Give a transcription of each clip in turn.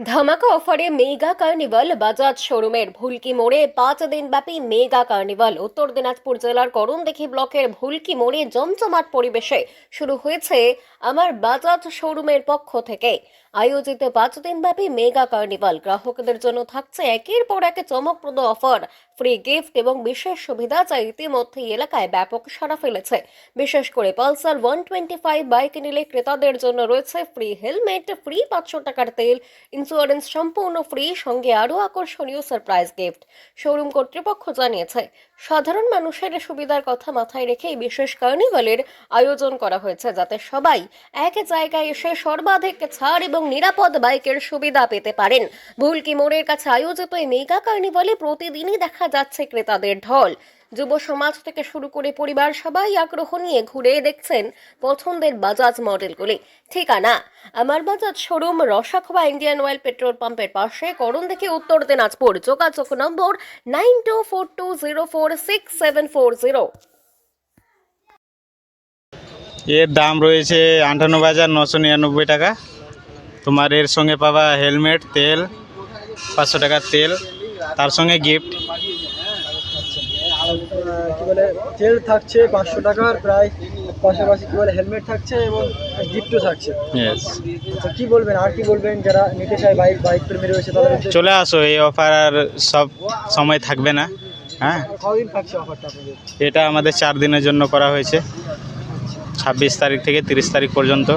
ধামাকা অফারে mega carnival, Bajaj শোরুমের ভুলকি মোড়ে পাঁচ দিনব্যাপী মেগা কার্নিভাল। উত্তর দিনাজপুর জেলার করণদেখি ব্লকের ভুলকি মোড়ে জমজমাট পরিবেশে শুরু হয়েছে আমার বাজাজ শোরুমের পক্ষ থেকে। আয়োজিত পাঁচ দিনব্যাপী মেগা কার্নিভাল। গ্রাহকদের জন্য থাকছে একের পর এক চমকপ্রদ অফার। ফ্রি গিফট এবং বিশেষ সুবিধা যা ইতিমধ্যেই এলাকায় ব্যাপক সাড়া ফেলেছে। বিশেষ করে Pulsar one twenty five bike নিলে ক্রেতাদের জন্য রয়েছে ফ্রি হেলমেট, ফ্রি পাঁচশো টাকার তেল, ইন্স্যুরেন্স সম্পূর্ণ ফ্রি, সঙ্গে আরও আকর্ষণীয় সারপ্রাইজ গিফট। শোরুম কর্তৃপক্ষ জানিয়েছে, সাধারণ মানুষের সুবিধার কথা মাথায় রেখে বিশেষ কার্নিভালের আয়োজন করা হয়েছে, যাতে সবাই এক জায়গায় এসে সর্বাধিক ছাড় এবং নিরাপদ বাইকের সুবিধা পেতে পারেন। ভুলকি মোড়ের কাছে আয়োজিত এই মেগা কার্নিভালে প্রতিদিনই দেখা যাচ্ছে ক্রেতাদের ঢল। যুব সমাজ থেকে শুরু করে পরিবার সবাই আগ্রহ নিয়ে ঘুরে দেখছেন পছন্দের বাজাজ মডেলগুলি। ঠিকানা? আমার Bajaj showroom Rasakhowa Indian oil petrol পাম্পের পাশে, করণ থেকে উত্তর দিনাজপুর। যোগাযোগ নম্বর nine two four two zero four six seven four zero. এর দাম রয়েছে আটান্ন হাজার নশো নিরানব্বই টাকা। তোমার এর সঙ্গে পাবা হেলমেট তেল পাঁচশো টাকার তেল তার সঙ্গে গিফট কি বলে তেল থাকছে পাঁচশো টাকার প্রায় পাশাপাশি কি বলে হেলমেট থাকছে এবং গিফটও থাকছে। তো কি বলবেন আর কি বলবেন যারা নিতে চায় বাইক বাইক প্রেমী রয়েছে তাদের চলে আসো এই অফার আর সব সময় থাকবে না হ্যাঁ? কদিন থাকছে অফারটা আপনাদের? এটা আমাদের চার দিনের জন্য করা হয়েছে ছাব্বিশ তারিখ থেকে তিরিশ তারিখ পর্যন্ত।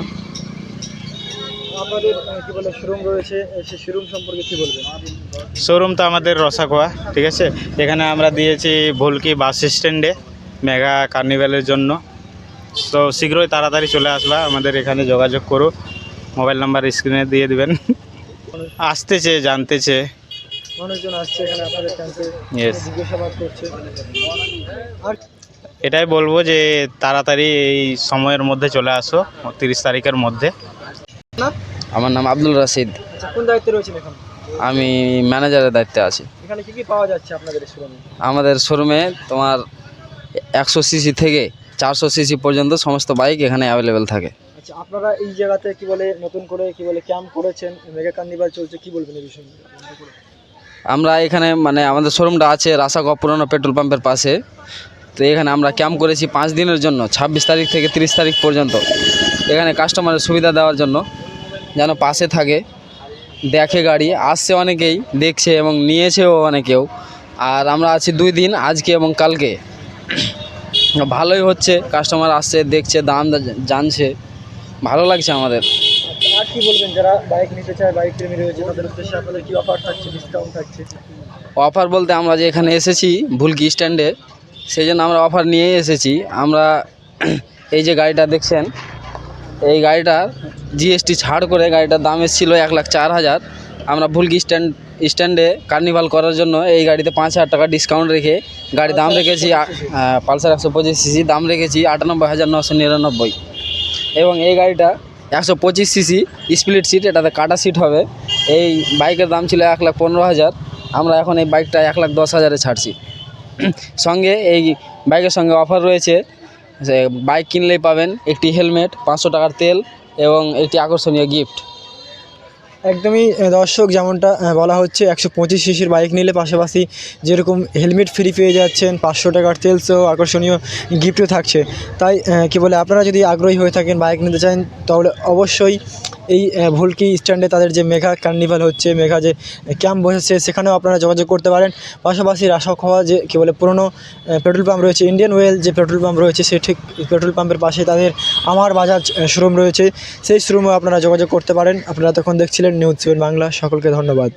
আপনাদের কি বলে শোরুম রয়েছে সেই শোরুম সম্পর্কে কি বলবেন? শোরুম তো আমাদের রসাখোয়া ঠিক আছে? এখানে আমরা দিয়েছি ভুলকি বাস স্ট্যান্ডে মেগা কার্নিভ্যালের জন্য। তো শীঘ্রই তাড়াতাড়ি চলে আসবা আমাদের এখানে যোগাযোগ করো। মোবাইল নাম্বার স্ক্রিনে দিয়ে দিবেন। আসতেছে জানতেছে। মানুষজন আসছে এখানে আপনাদের ক্যাম্পে জিজ্ঞাসাবাদ করছে। আর এটাই বলব যে তাড়াতাড়ি এই সময়ের মধ্যে চলে আসো তিরিশ তারিখের মধ্যে। আমার নাম আব্দুল রাশিদ। আচ্ছা কোন দায়িত্বে রয়েছেন এখন? আমি ম্যানেজারের দায়িত্বে আছি। এখানে কি কি পাওয়া যাচ্ছে আপনাদের শোরুমে আমাদের শোরুমে তোমার একশো সিসি থেকে চারশো সিসি পর্যন্ত সমস্ত বাইক এখানে অ্যাভেলেবেল থাকে। আচ্ছা আপনারা এই জায়গাতে কি বলে নতুন করে কি বলে ক্যাম্প করেছেন? মেগা কার্নিভাল চলছে কি বলবেন এই বিষয়ে? আমরা এখানে মানে আমাদের শোরুমটা আছে রাসাগপ পুরনো পেট্রোল পাম্পের পাশে। তো এখানে আমরা ক্যাম্প করেছি পাঁচ দিনের জন্য ছাব্বিশ তারিখ থেকে তিরিশ তারিখ পর্যন্ত। এখানে কাস্টমারের সুবিধা দেওয়ার জন্য। যেন পাশে থাকে দেখে গাড়ি আসছে অনেকেই দেখছে এবং নিয়েছেও অনেকেও। আর আমরা আছি দুই দিন আজকে এবং কালকে। ভালোই হচ্ছে কাস্টমার আসছে দেখছে দাম জানছে। ভালো লাগছে আমাদের। আর কি বলবেন যারা বাইক নিতে চায় বাইক প্রেমী রয়েছে তাদের উদ্দেশ্যে আপনাদের কি অফার থাকছে ডিসকাউন্ট থাকছে? অফার বলতে আমরা যে এখানে এসেছি ভুলকি স্ট্যান্ডে সেই জন্য আমরা অফার নিয়েই এসেছি। আমরা এই যে গাড়িটা দেখছেন এই গাড়িটার জিএসটি ছাড় করে গাড়িটার দাম এসেছিল এক লাখ চার হাজার। আমরা ভুলকি স্ট্যান্ড স্ট্যান্ডে কার্নিভাল করার জন্য এই গাড়িতে পাঁচ হাজার টাকা ডিসকাউন্ট রেখে গাড়ির দাম রেখেছি পালসার একশো পঁচিশ সিসি দাম রেখেছি আটানব্বই হাজার নশো নিরানব্বই। এবং এই গাড়িটা একশো পঁচিশ সিসি স্প্লিট সিট এটাতে কাটা সিট হবে। এই বাইকের দাম ছিল এক লাখ পনেরো হাজার। আমরা এখন এই বাইকটা এক লাখ দশ হাজারে ছাড়ছি। সঙ্গে এই বাইকের সঙ্গে অফার রয়েছে। বাইক কিনলেই পাবেন একটি হেলমেট পাঁচশো টাকার তেল এবং একটি আকর্ষণীয় গিফট একদমই দর্শক, যেমনটা বলা হচ্ছে, একশো পঁচিশ সিসির বাইক নিলে পাশাপাশি যেরকম হেলমেট ফ্রি পেয়ে যাচ্ছেন, পাঁচশো টাকার তেল সহ আকর্ষণীয় গিফটও থাকছে। তাই কি বলে, আপনারা যদি আগ্রহী হয়ে থাকেন বাইক নিতে চান, তাহলে অবশ্যই এই ভুলকি স্ট্যান্ডে তাদের যে মেঘা কার্নিভাল হচ্ছে, মেঘা যে ক্যাম্প বসেছে, সেখানেও আপনারা যোগাযোগ করতে পারেন। পাশাপাশি রাসক হওয়া যে কী বলে পুরনো পেট্রোল পাম্প রয়েছে ইন্ডিয়ান ওয়েল যে পেট্রোল পাম্প রয়েছে, সে ঠিক পেট্রোল পাম্পের পাশে তাদের আমার বাজার শোরুম রয়েছে। সেই শোরুমে আপনারা যোগাযোগ করতে পারেন। আপনারা তখন দেখছিলেন নিউজ সেভেন বাংলা সকলকে ধন্যবাদ।